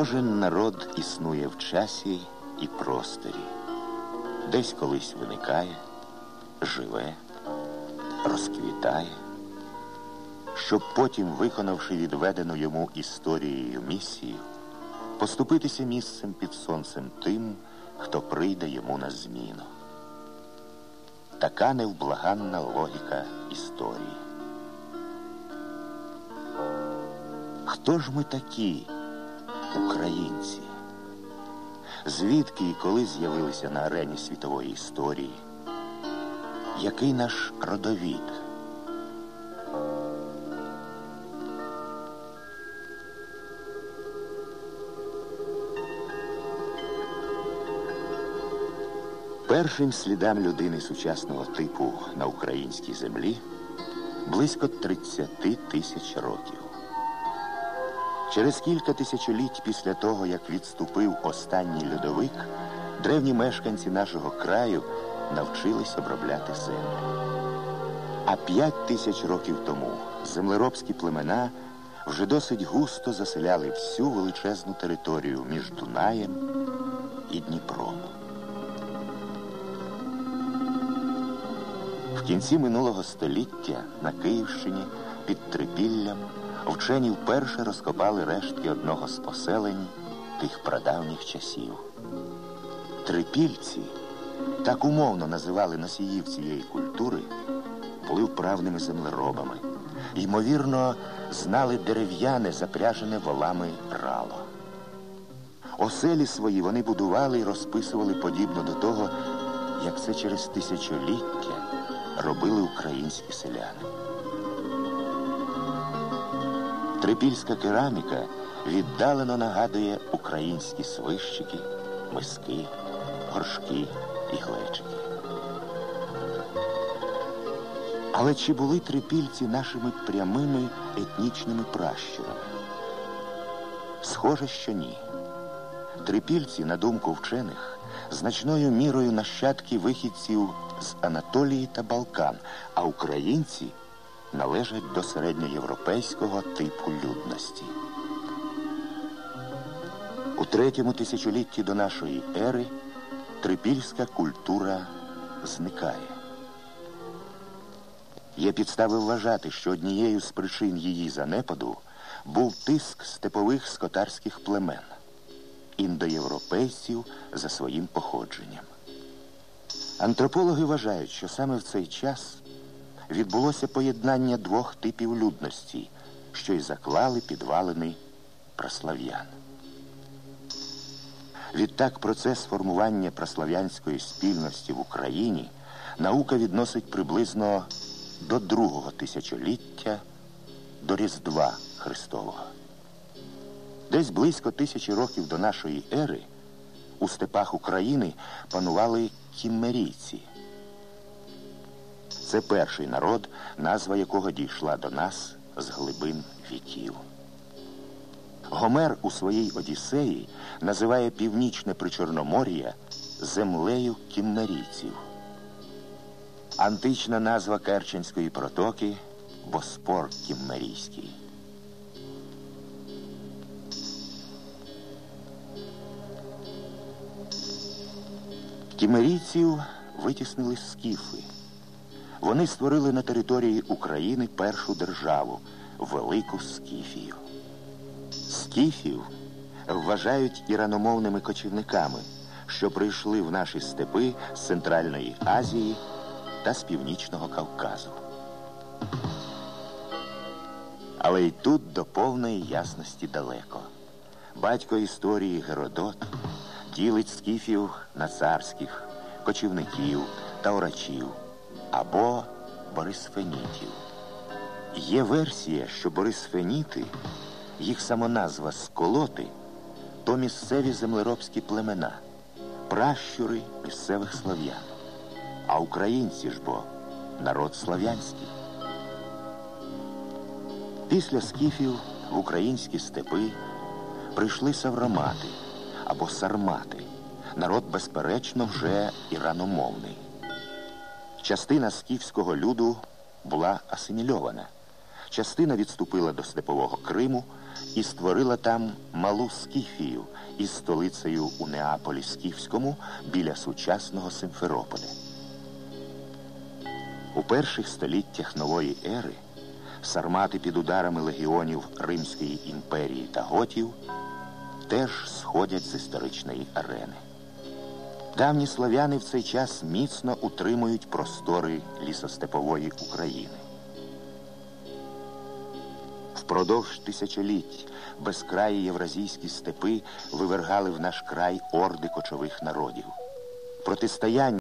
Кожен народ існує в часі і просторі, десь колись виникає, живе, розквітає, щоб потім, виконавши відведену йому історією місію, поступитися місцем під сонцем тим, хто прийде йому на зміну. Така невблаганна логіка історії. Хто ж ми такі, українці? Звідки і коли з'явилися на арені світової історії? Який наш родовід? Першим слідам людини сучасного типу на українській землі близько 30 тисяч років. Через кілька тисячоліть після того, як відступив останній льодовик, древні мешканці нашого краю навчились обробляти землю. А п'ять тисяч років тому землеробські племена вже досить густо заселяли всю величезну територію між Дунаєм і Дніпром. В кінці минулого століття на Київщині під Трипіллям вчені вперше розкопали рештки одного з поселень тих прадавніх часів. Трипільці, так умовно називали носіїв цієї культури, були вправними землеробами. Ймовірно, знали дерев'яне, запряжене волами рало. Оселі свої вони будували і розписували подібно до того, як це через тисячоліття робили українські селяни. Трипільська кераміка віддалено нагадує українські свищики, миски, горшки і глечики. Але чи були трипільці нашими прямими етнічними пращурами? Схоже, що ні. Трипільці, на думку вчених, значною мірою нащадки вихідців з Анатолії та Балкан, а українці належать до середньоєвропейського типу людності. У третьому тисячолітті до нашої ери трипільська культура зникає. Є підстави вважати, що однією з причин її занепаду був тиск степових скотарських племен, індоєвропейців за своїм походженням. Антропологи вважають, що саме в цей час відбулося поєднання двох типів людності, що й заклали підвалини прослав'ян. Відтак процес формування прослав'янської спільності в Україні наука відносить приблизно до другого тисячоліття до Різдва Христового. Десь близько тисячі років до нашої ери у степах України панували кіммерійці. Це перший народ, назва якого дійшла до нас з глибин віків. Гомер у своїй Одіссеї називає північне Причорномор'я землею кімнарійців. Антична назва Керченської протоки Боспор Кіммерійський. Кімерійців витіснили скіфи. Вони створили на території України першу державу Велику Скіфію. Скіфів вважають іраномовними кочівниками, що прийшли в наші степи з Центральної Азії та з Північного Кавказу. Але й тут до повної ясності далеко. Батько історії Геродот ділить скіфів на царських, кочівників та орачів або борисфенітів. Є версія, що борисфеніти, їх самоназва сколоти, то місцеві землеробські племена, пращури місцевих слав'ян. А українці ж бо народ слав'янський. Після скіфів в українські степи прийшли савромати або сармати. Народ, безперечно, вже іраномовний. Частина скіфського люду була асимільована. частина відступила до степового Криму і створила там малу Скіфію із столицею у Неаполі Скіфському біля сучасного Симферополя. У перших століттях нової ери сармати під ударами легіонів Римської імперії та готів теж сходять з історичної арени. Давні слов'яни в цей час міцно утримують простори лісостепової України. Впродовж тисячоліть безкраї євразійські степи вивергали в наш край орди кочових народів. Протистояння